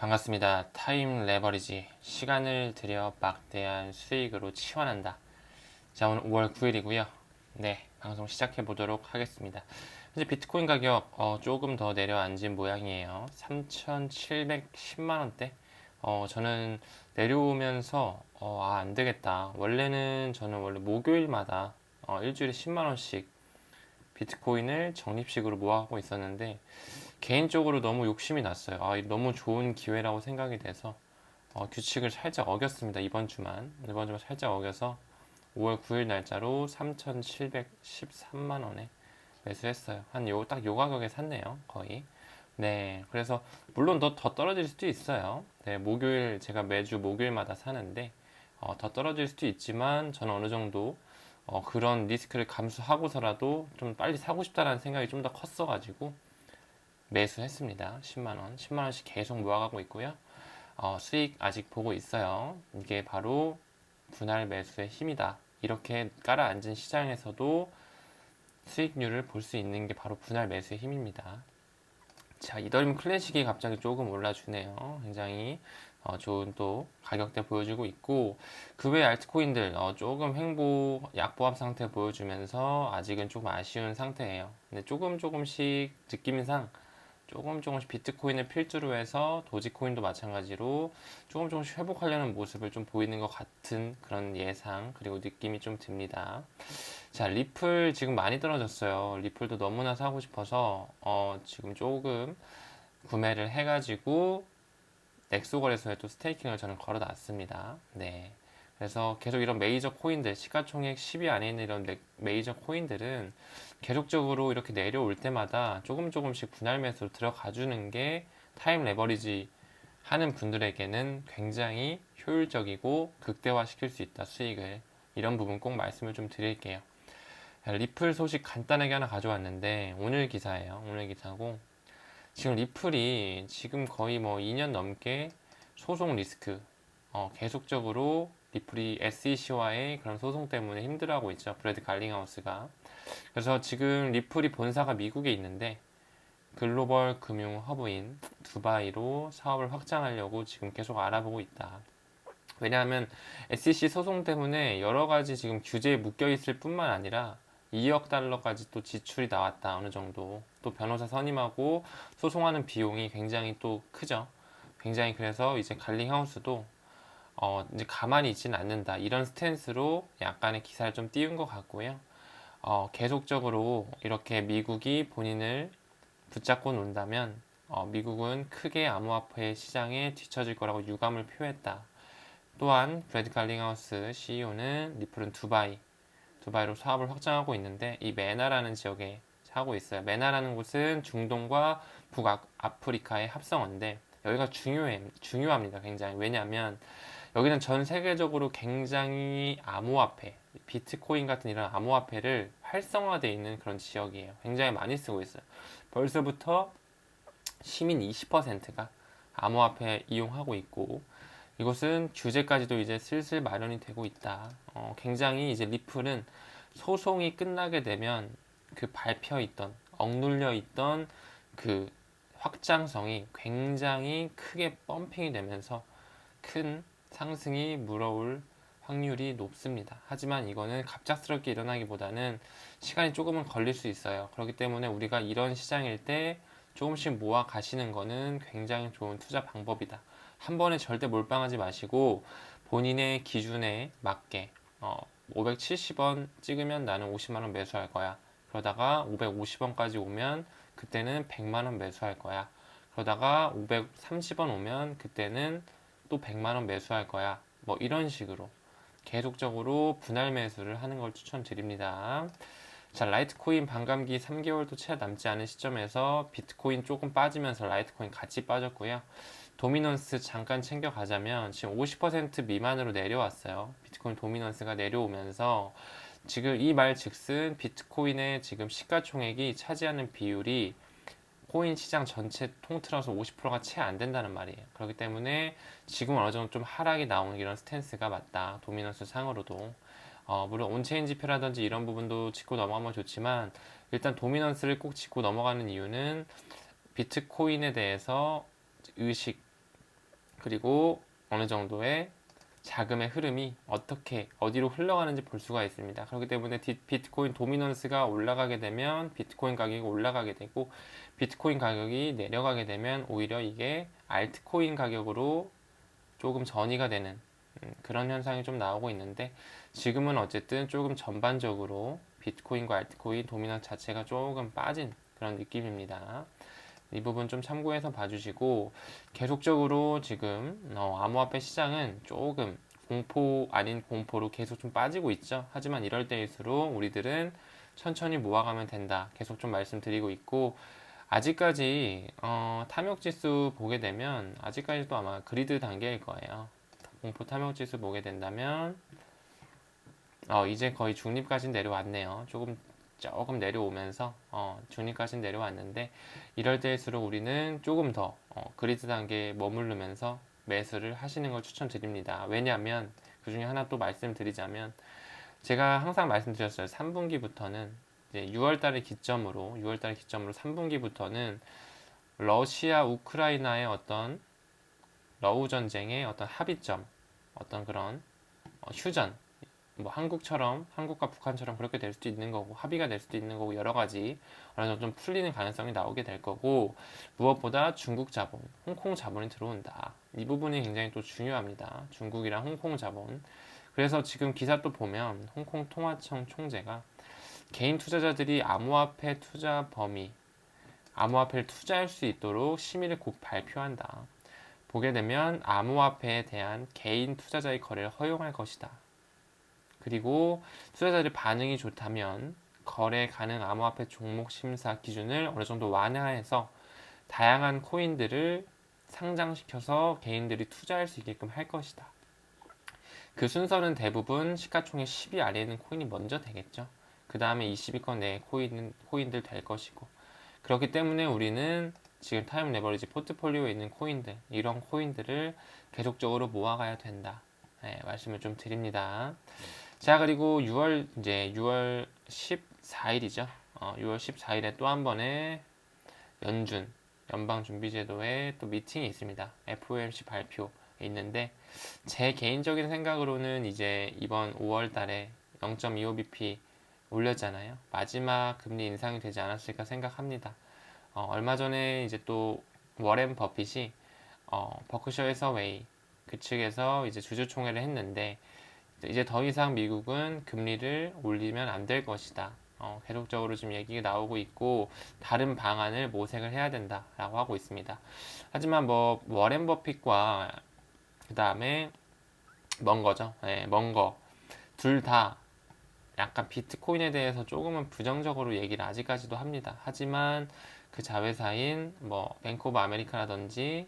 반갑습니다. 타임 레버리지 시간을 들여 막대한 수익으로 치환한다. 자 오늘 5월 9일이고요. 네 방송 시작해 보도록 하겠습니다. 현재 비트코인 가격 어, 조금 더 내려앉은 모양이에요. 3,710만 원대. 어, 저는 내려오면서 어, 아, 안 되겠다. 원래는 저는 원래 목요일마다 어, 일주일에 10만 원씩 비트코인을 적립식으로 모아가고 있었는데 개인적으로 너무 욕심이 났어요. 아, 이 너무 좋은 기회라고 생각이 돼서 어, 규칙을 살짝 어겼습니다. 이번 주만 이번 주만 살짝 어겨서 5월 9일 날짜로 3,713만 원에 매수했어요. 한 요 딱 요 가격에 샀네요. 거의. 네, 그래서 물론 더, 더 떨어질 수도 있어요. 네, 목요일 제가 매주 목요일마다 사는데 어, 더 떨어질 수도 있지만 저는 어느 정도 어, 그런 리스크를 감수하고서라도 좀 빨리 사고 싶다라는 생각이 좀 더 컸어가지고 매수했습니다. 10만 원, 10만 원씩 계속 모아가고 있고요. 어, 수익 아직 보고 있어요. 이게 바로 분할 매수의 힘이다. 이렇게 깔아앉은 시장에서도 수익률을 볼 수 있는 게 바로 분할 매수의 힘입니다. 자, 이더리움 클래식이 갑자기 조금 올라주네요. 굉장히 어, 좋은 또 가격대 보여주고 있고 그 외 알트코인들 어, 조금 횡보 약보합 상태 보여주면서 아직은 조금 아쉬운 상태예요. 근데 조금 조금씩 느낌상 조금 조금씩 비트코인을 필두로 해서 도지코인도 마찬가지로 조금 조금씩 회복하려는 모습을 좀 보이는 것 같은 그런 예상 그리고 느낌이 좀 듭니다. 자 리플 지금 많이 떨어졌어요. 리플도 너무나 사고 싶어서 어, 지금 조금 구매를 해가지고 넥소 거래소에 또 스테이킹을 저는 걸어놨습니다. 네. 그래서 계속 이런 메이저 코인들, 시가총액 10위 안에 있는 이런 메이저 코인들은 계속적으로 이렇게 내려올 때마다 조금 조금씩 분할 매수로 들어가 주는 게 타임 레버리지 하는 분들에게는 굉장히 효율적이고 극대화 시킬 수 있다, 수익을. 이런 부분 꼭 말씀을 좀 드릴게요. 리플 소식 간단하게 하나 가져왔는데, 오늘 기사예요. 오늘 기사고. 지금 리플이 지금 거의 뭐 2년 넘게 소송 리스크, 어, 계속적으로 리플이 SEC와의 그런 소송 때문에 힘들어하고 있죠. 브래드 갈링하우스가. 그래서 지금 리플이 본사가 미국에 있는데 글로벌 금융 허브인 두바이로 사업을 확장하려고 지금 계속 알아보고 있다. 왜냐하면 SEC 소송 때문에 여러 가지 지금 규제에 묶여 있을 뿐만 아니라 2억 달러까지 또 지출이 나왔다. 어느 정도. 또 변호사 선임하고 소송하는 비용이 굉장히 또 크죠. 굉장히 그래서 이제 갈링하우스도 어, 이제 가만히 있지는 않는다. 이런 스탠스로 약간의 기사를 좀 띄운 것 같고요. 어, 계속적으로 이렇게 미국이 본인을 붙잡고 논다면 어, 미국은 크게 암호화폐 시장에 뒤처질 거라고 유감을 표했다. 또한 브래드 갈링하우스 CEO는 리플은 두바이, 두바이로 사업을 확장하고 있는데 이 메나라는 지역에 하고 있어요. 메나라는 곳은 중동과 북아프리카의 합성어인데 여기가 중요해, 중요합니다. 굉장히. 왜냐하면 여기는 전 세계적으로 굉장히 암호화폐, 비트코인 같은 이런 암호화폐를 활성화되어 있는 그런 지역이에요. 굉장히 많이 쓰고 있어요. 벌써부터 시민 20%가 암호화폐 이용하고 있고 이곳은 규제까지도 이제 슬슬 마련이 되고 있다. 어, 굉장히 이제 리플은 소송이 끝나게 되면 그 밟혀 있던 억눌려 있던 그 확장성이 굉장히 크게 펌핑이 되면서 큰 상승이 물어올 확률이 높습니다. 하지만 이거는 갑작스럽게 일어나기보다는 시간이 조금은 걸릴 수 있어요. 그렇기 때문에 우리가 이런 시장일 때 조금씩 모아 가시는 거는 굉장히 좋은 투자 방법이다. 한 번에 절대 몰빵하지 마시고 본인의 기준에 맞게 어, 570원 찍으면 나는 50만 원 매수할 거야. 그러다가 550원까지 오면 그때는 100만 원 매수할 거야. 그러다가 530원 오면 그때는 또 100만 원 매수할 거야. 뭐 이런 식으로 계속적으로 분할 매수를 하는 걸 추천드립니다. 자, 라이트코인 반감기 3개월도 채 남지 않은 시점에서 비트코인 조금 빠지면서 라이트코인 같이 빠졌고요. 도미넌스 잠깐 챙겨가자면 지금 50% 미만으로 내려왔어요. 비트코인 도미넌스가 내려오면서 지금 이 말 즉슨 비트코인의 지금 시가총액이 차지하는 비율이 코인 시장 전체 통틀어서 50%가 채 안 된다는 말이에요. 그렇기 때문에 지금 어느 정도 좀 하락이 나오는 이런 스탠스가 맞다. 도미넌스 상으로도. 어, 물론 온체인 지표라든지 이런 부분도 짚고 넘어가면 좋지만 일단 도미넌스를 꼭 짚고 넘어가는 이유는 비트코인에 대해서 의식 그리고 어느 정도의 자금의 흐름이 어떻게 어디로 흘러가는지 볼 수가 있습니다. 그렇기 때문에 디- 비트코인 도미넌스가 올라가게 되면 비트코인 가격이 올라가게 되고 비트코인 가격이 내려가게 되면 오히려 이게 알트코인 가격으로 조금 전이가 되는 음, 그런 현상이 좀 나오고 있는데 지금은 어쨌든 조금 전반적으로 비트코인과 알트코인 도미넌 자체가 조금 빠진 그런 느낌입니다. 이 부분 좀 참고해서 봐주시고 계속적으로 지금 어, 암호화폐 시장은 조금 공포 아닌 공포로 계속 좀 빠지고 있죠. 하지만 이럴 때일수록 우리들은 천천히 모아가면 된다. 계속 좀 말씀드리고 있고 아직까지 어, 탐욕 지수 보게 되면 아직까지도 아마 그리드 단계일 거예요. 공포 탐욕 지수 보게 된다면 어, 이제 거의 중립까지 내려왔네요. 조금 조금 내려오면서 어, 중립까지 내려왔는데 이럴 때일수록 우리는 조금 더 어, 그리드 단계에 머무르면서 매수를 하시는 걸 추천드립니다. 왜냐하면 그 중에 하나 또 말씀드리자면 제가 항상 말씀드렸어요. 3분기부터는 이제 6월달을 기점으로 6월달 기점으로 3분기부터는 러시아 우크라이나의 어떤 러우 전쟁의 어떤 합의점 어떤 그런 어, 휴전 뭐 한국처럼 한국과 북한처럼 그렇게 될 수도 있는 거고 합의가 될 수도 있는 거고 여러 가지 어느 정도 좀 풀리는 가능성이 나오게 될 거고 무엇보다 중국 자본, 홍콩 자본이 들어온다. 이 부분이 굉장히 또 중요합니다. 중국이랑 홍콩 자본. 그래서 지금 기사 또 보면 홍콩 통화청 총재가 개인 투자자들이 암호화폐 투자 범위, 암호화폐를 투자할 수 있도록 심의를 곧 발표한다. 보게 되면 암호화폐에 대한 개인 투자자의 거래를 허용할 것이다. 그리고 투자자들의 반응이 좋다면 거래 가능 암호화폐 종목 심사 기준을 어느 정도 완화해서 다양한 코인들을 상장시켜서 개인들이 투자할 수 있게끔 할 것이다. 그 순서는 대부분 시가총액 10위 아래에 있는 코인이 먼저 되겠죠. 그 다음에 20위권 내에 코인, 코인들 될 것이고. 그렇기 때문에 우리는 지금 타임 레버리지 포트폴리오에 있는 코인들, 이런 코인들을 계속적으로 모아가야 된다. 네, 말씀을 좀 드립니다. 자, 그리고 6월, 이제 6월 14일이죠. 어, 6월 14일에 또 한 번의 연준, 연방준비제도에 또 미팅이 있습니다. FOMC 발표 있는데, 제 개인적인 생각으로는 이제 이번 5월 달에 0.25bp 올렸잖아요. 마지막 금리 인상이 되지 않았을까 생각합니다. 어, 얼마 전에 이제 또 워렌 버핏이 어, 버크셔 해서웨이 그 측에서 이제 주주총회를 했는데 이제 더 이상 미국은 금리를 올리면 안 될 것이다. 어, 계속적으로 지금 얘기가 나오고 있고 다른 방안을 모색을 해야 된다라고 하고 있습니다. 하지만 뭐 워렌 버핏과 그 다음에 먼 거죠. 네, 먼거 둘 다 약간 비트코인에 대해서 조금은 부정적으로 얘기를 아직까지도 합니다. 하지만 그 자회사인 뭐 뱅크 오브 아메리카라든지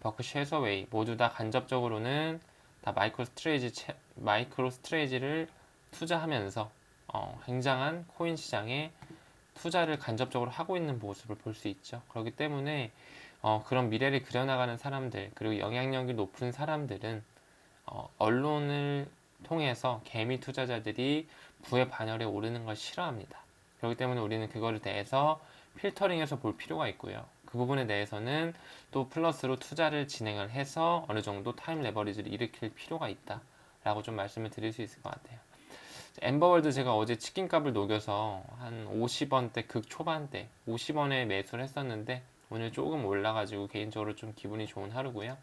버크셔 해서웨이 모두 다 간접적으로는 다 마이크로 스트레이지 마이크로 스트레이지를 투자하면서 어, 굉장한 코인 시장에 투자를 간접적으로 하고 있는 모습을 볼 수 있죠. 그렇기 때문에 어, 그런 미래를 그려나가는 사람들 그리고 영향력이 높은 사람들은 어, 언론을 통해서 개미 투자자들이 부의 반열에 오르는 걸 싫어합니다. 그렇기 때문에 우리는 그거를 대해서 필터링해서 볼 필요가 있고요. 그 부분에 대해서는 또 플러스로 투자를 진행을 해서 어느 정도 타임 레버리지를 일으킬 필요가 있다라고 좀 말씀을 드릴 수 있을 것 같아요. 엠버월드 제가 어제 치킨값을 녹여서 한 50원대 극 초반대 50원에 매수를 했었는데 오늘 조금 올라가지고 개인적으로 좀 기분이 좋은 하루고요.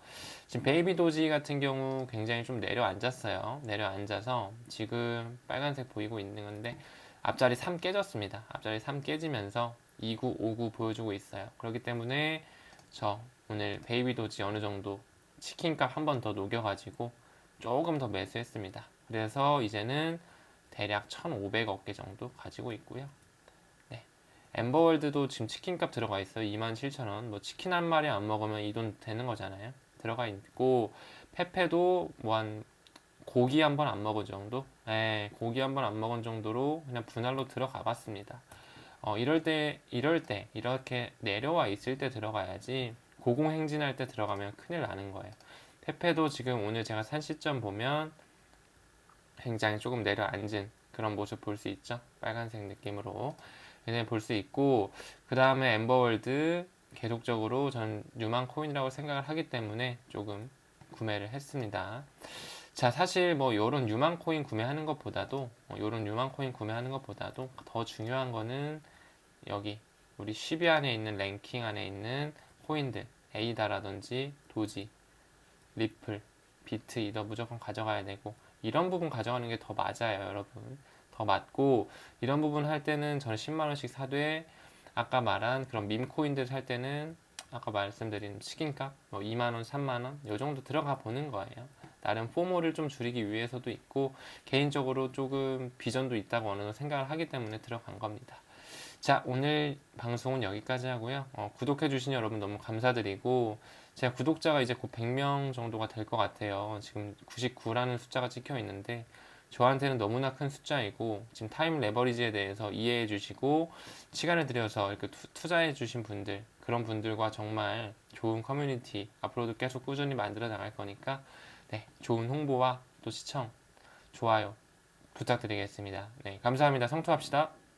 지금 베이비 도지 같은 경우 굉장히 좀 내려앉았어요. 내려앉아서 지금 빨간색 보이고 있는 건데 앞자리 3 깨졌습니다. 앞자리 3 깨지면서 29, 59 보여주고 있어요. 그렇기 때문에 저 오늘 베이비 도지 어느 정도 치킨값 한 번 더 녹여가지고 조금 더 매수했습니다. 그래서 이제는 대략 1,500억 개 정도 가지고 있고요. 네. 엠버월드도 지금 치킨값 들어가 있어요. 27,000원. 뭐 치킨 한 마리 안 먹으면 이 돈 되는 거잖아요. 들어가 있고 페페도 뭐 한 고기 한 번 안 먹은 정도? 네, 고기 한 번 안 먹은 정도로 그냥 분할로 들어가 봤습니다. 어, 이럴 때, 이럴 때, 이렇게 내려와 있을 때 들어가야지 고공행진할 때 들어가면 큰일 나는 거예요. 페페도 지금 오늘 제가 산 시점 보면 굉장히 조금 내려앉은 그런 모습 볼 수 있죠. 빨간색 느낌으로. 굉장히 볼 수 있고, 그 다음에 엠버월드 계속적으로 전 뉴만 코인이라고 생각을 하기 때문에 조금 구매를 했습니다. 자, 사실 뭐 요런 유망 코인 구매하는 것보다도 어, 요런 유망 코인 구매하는 것보다도 더 중요한 거는 여기 우리 10위 안에 있는 랭킹 안에 있는 코인들 에이다라든지 도지, 리플, 비트, 이더 무조건 가져가야 되고 이런 부분 가져가는 게 더 맞아요, 여러분. 더 맞고 이런 부분 할 때는 저는 10만 원씩 사되 아까 말한 그런 밈 코인들 살 때는 아까 말씀드린 치킨값 뭐 2만 원, 3만 원, 요 정도 들어가 보는 거예요. 나름 포모를 좀 줄이기 위해서도 있고 개인적으로 조금 비전도 있다고 어느 정도 생각을 하기 때문에 들어간 겁니다. 자, 오늘 방송은 여기까지 하고요. 어, 구독해주신 여러분 너무 감사드리고, 제가 구독자가 이제 곧 100명 정도가 될 것 같아요. 지금 99라는 숫자가 찍혀 있는데, 저한테는 너무나 큰 숫자이고, 지금 타임 레버리지에 대해서 이해해 주시고, 시간을 들여서 이렇게 투, 투자해 주신 분들, 그런 분들과 정말 좋은 커뮤니티, 앞으로도 계속 꾸준히 만들어 나갈 거니까, 네, 좋은 홍보와 또 시청, 좋아요 부탁드리겠습니다. 네, 감사합니다. 성투합시다.